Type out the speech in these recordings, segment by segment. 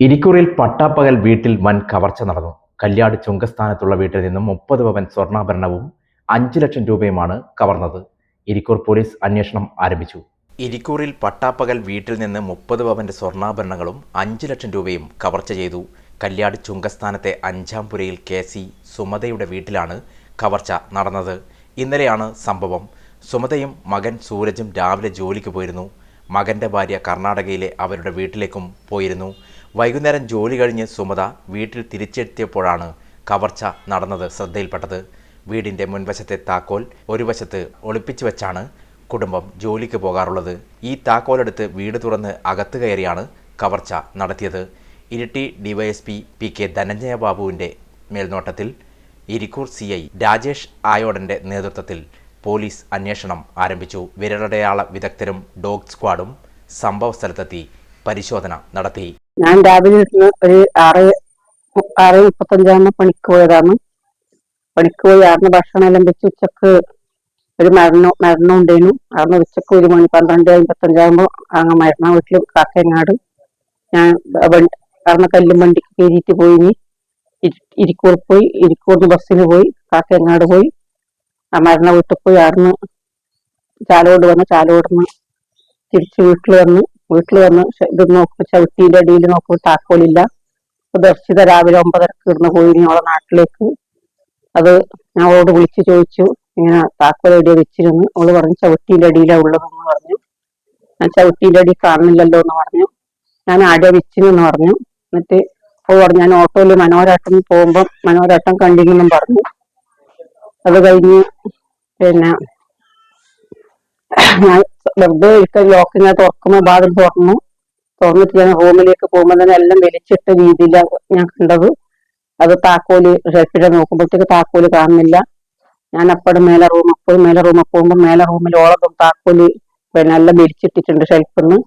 ഇരിക്കൂറിൽ പട്ടാപ്പകൽ വീട്ടിൽ വൻ കവർച്ച നടന്നു. കല്യാട് ചുങ്കസ്ഥാനത്തുള്ള വീട്ടിൽ നിന്നും മുപ്പത് പവൻ സ്വർണാഭരണവും അഞ്ച് ലക്ഷം രൂപയുമാണ് കവർന്നത്. ഇരിക്കൂർ പോലീസ് അന്വേഷണം ആരംഭിച്ചു. ഇരിക്കൂറിൽ പട്ടാപ്പകൽ വീട്ടിൽ നിന്ന് മുപ്പത് പവന്റെ സ്വർണാഭരണങ്ങളും അഞ്ച് ലക്ഷം രൂപയും കവർച്ച ചെയ്തു. കല്യാട് ചുങ്കസ്ഥാനത്തെ അഞ്ചാം പുരയിൽ കെ സി സുമതയുടെ വീട്ടിലാണ് കവർച്ച നടന്നത്. ഇന്നലെയാണ് സംഭവം. സുമതയും മകൻ സൂരജും രാവിലെ ജോലിക്ക് പോയിരുന്നു. മകന്റെ ഭാര്യ കർണാടകയിലെ അവരുടെ വീട്ടിലേക്കും പോയിരുന്നു. വൈകുന്നേരം ജോലി കഴിഞ്ഞ് സുമത വീട്ടിൽ തിരിച്ചെത്തിയപ്പോഴാണ് കവർച്ച നടന്നത് ശ്രദ്ധയിൽപ്പെട്ടത്. വീടിന്റെ മുൻവശത്തെ താക്കോൽ ഒരു വശത്ത് ഒളിപ്പിച്ചു വെച്ചാണ് കുടുംബം ജോലിക്ക് പോകാറുള്ളത്. ഈ താക്കോലെടുത്ത് വീട് തുറന്ന് അകത്ത് കയറിയാണ് കവർച്ച നടത്തിയത്. Iritty DYSP P K Dhananjaya ബാബുവിന്റെ മേൽനോട്ടത്തിൽ ഇരിക്കൂർ സി ഐ രാജേഷ് ആയോടന്റെ നേതൃത്വത്തിൽ പോലീസ് അന്വേഷണം ആരംഭിച്ചു. വിരലടയാള വിദഗ്ധരും ഡോഗ് സ്ക്വാഡും സംഭവസ്ഥലത്തെത്തി പരിശോധന നടത്തി. ഞാൻ രാവിലെ ഒരു ആറ് ആറ് മുപ്പത്തഞ്ചാകുമ്പോ പണിക്ക് പോയതാണ്. പണിക്ക് പോയി ആറിന് ഭക്ഷണം എല്ലാം വെച്ച് ഉച്ചയ്ക്ക് ഒരു മരണം മരണം ഉണ്ടായിരുന്നു ആറിന് ഉച്ചയ്ക്ക് ഒരു മണി പന്ത്രണ്ട് അമ്പത്തഞ്ചാകുമ്പോൾ അങ്ങ് മരണം വീട്ടിൽ കാക്കയങ്ങാട്. ഞാൻ ആറിന് കല്ലും വണ്ടിക്ക് കയറിയിട്ട് പോയി ഇരിക്കൂർ പോയി ഇരിക്കൂർന്ന് ബസ്സിന് പോയി കാക്കയങ്ങാട് പോയി. ആ മരണ വീട്ടിൽ പോയി ആറിന് ചാലോട് വന്ന് ചാലോടുന്ന് തിരിച്ച് വീട്ടിൽ വന്ന് വീട്ടിൽ വന്ന് ഇത് നോക്കും ചവിട്ടിന്റെ അടിയിൽ നോക്കുമ്പോൾ താക്കോലില്ല. ദർശിത രാവിലെ ഒമ്പതരക്ക് ഇരുന്ന് പോയി അവളെ നാട്ടിലേക്ക്. അത് ഞാൻ അവളോട് വിളിച്ചു ചോദിച്ചു. ഇങ്ങനെ താക്കോൽ എവിടെ വെച്ചിരുന്നു. അവൾ പറഞ്ഞു ചവിട്ടിന്റെ അടിയിലാ ഉള്ളതെന്ന് പറഞ്ഞു. ഞാൻ ചവിട്ടിന്റെ അടി കാണുന്നില്ലല്ലോ എന്ന് പറഞ്ഞു. ഞാൻ ആടെ വെച്ചിരുന്നു പറഞ്ഞു. എന്നിട്ട് അപ്പോൾ പറഞ്ഞു ഞാൻ ഓട്ടോയിൽ മനോരാട്ടം പോകുമ്പോൾ മനോരാട്ടം കണ്ടിരുന്നെന്നും പറഞ്ഞു. അത് കഴിഞ്ഞ് പിന്നെ ഞാൻ വെറുതെ ഇട്ട ലോക്കിനെ തുറക്കുമ്പോ വാതിൽ തുറന്നു. തുറന്നിട്ട് ഞാൻ റൂമിലേക്ക് പോകുമ്പോൾ തന്നെ എല്ലാം വലിച്ചിട്ട രീതിയിലാണ് ഞാൻ കണ്ടത്. അത് താക്കോൽ ഷെൽഫിടെ നോക്കുമ്പോഴത്തേക്ക് താക്കോൽ കാണുന്നില്ല. ഞാൻ അപ്പോഴും മേലെ റൂമിൽ പോയി മേലെ റൂമിൽ പോകുമ്പോൾ മേലെ റൂമിൽ ഓളതും താക്കോൽ പിന്നെ എല്ലാം വലിച്ചിട്ടിട്ടുണ്ട് ഷെൽഫിൽ നിന്ന്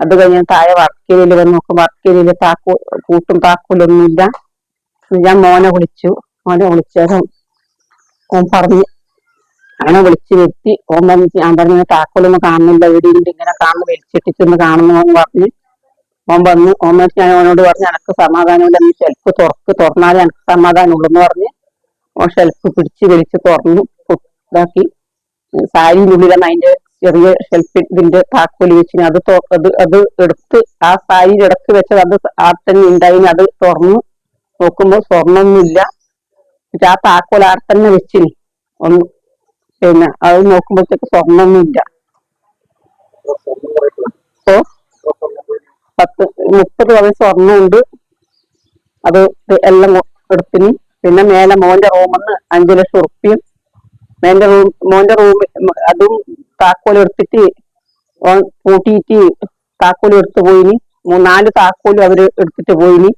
അത് കഴിഞ്ഞ് താഴെ വർക്ക് ഏരിയയിൽ വന്ന് നോക്കുമ്പോൾ വർക്ക് ഏരിയയിൽ താക്കോ കൂട്ടും താക്കോലൊന്നുമില്ല. ഞാൻ മോനെ വിളിച്ചു. മോനെ വിളിച്ചാലും ഓൻ പറഞ്ഞു അങ്ങനെ വിളിച്ചു വരുത്തി. ഓൻ പറഞ്ഞു ഞാൻ പറഞ്ഞു താക്കോലൊന്നും കാണുന്നില്ല. ഉണ്ട്? ഇങ്ങനെ കാണുന്നു വലിച്ചിട്ടിച്ചൊന്ന് കാണുന്നു എന്ന് പറഞ്ഞ്. ഓൻ വന്ന് ഓൻ ഞാൻ അവനോട് പറഞ്ഞു എനക്ക് സമാധാനമില്ല നീ ഷെൽഫ് തുറക്ക്. തുറന്നാലേ എനിക്ക് സമാധാനം ഉള്ളൂ എന്ന് പറഞ്ഞ് ഓൻ ഷെൽഫ് പിടിച്ച് വലിച്ച് തുറന്നു ഇതാക്കി. സാരിയിലുള്ളിലാണ് അതിന്റെ ചെറിയ ഷെൽഫിൽ ഇതിന്റെ താക്കോൽ വെച്ചിന് അത് അത് അത് എടുത്ത് ആ സാരി ഇടയ്ക്ക് വെച്ചത് അത് ആ തന്നെ ഉണ്ടായിന് അത് തുറന്നു നോക്കുമ്പോ സ്വർണമൊന്നുമില്ല. ആ താക്കോൽ ആ തന്നെ വെച്ചിന്. ഒന്ന് പിന്നെ അത് നോക്കുമ്പോഴത്തേക്ക് സ്വർണമൊന്നുമില്ല. ഓ പത്ത് മുപ്പത് പവൻ സ്വർണമുണ്ട്. അത് എല്ലാം എടുത്തിന്. പിന്നെ മേലെ മോന്റെ റൂമിന്ന് അഞ്ചു ലക്ഷം ഉറുപ്പിയും. മേന്റെ റൂം മോന്റെ റൂം അതും താക്കോൽ എടുത്തിട്ട് പൂട്ടിയിട്ട് താക്കോൽ എടുത്തു പോയിനി. മൂന്നാൽ താക്കോലും അവർ എടുത്തിട്ട് പോയിനി.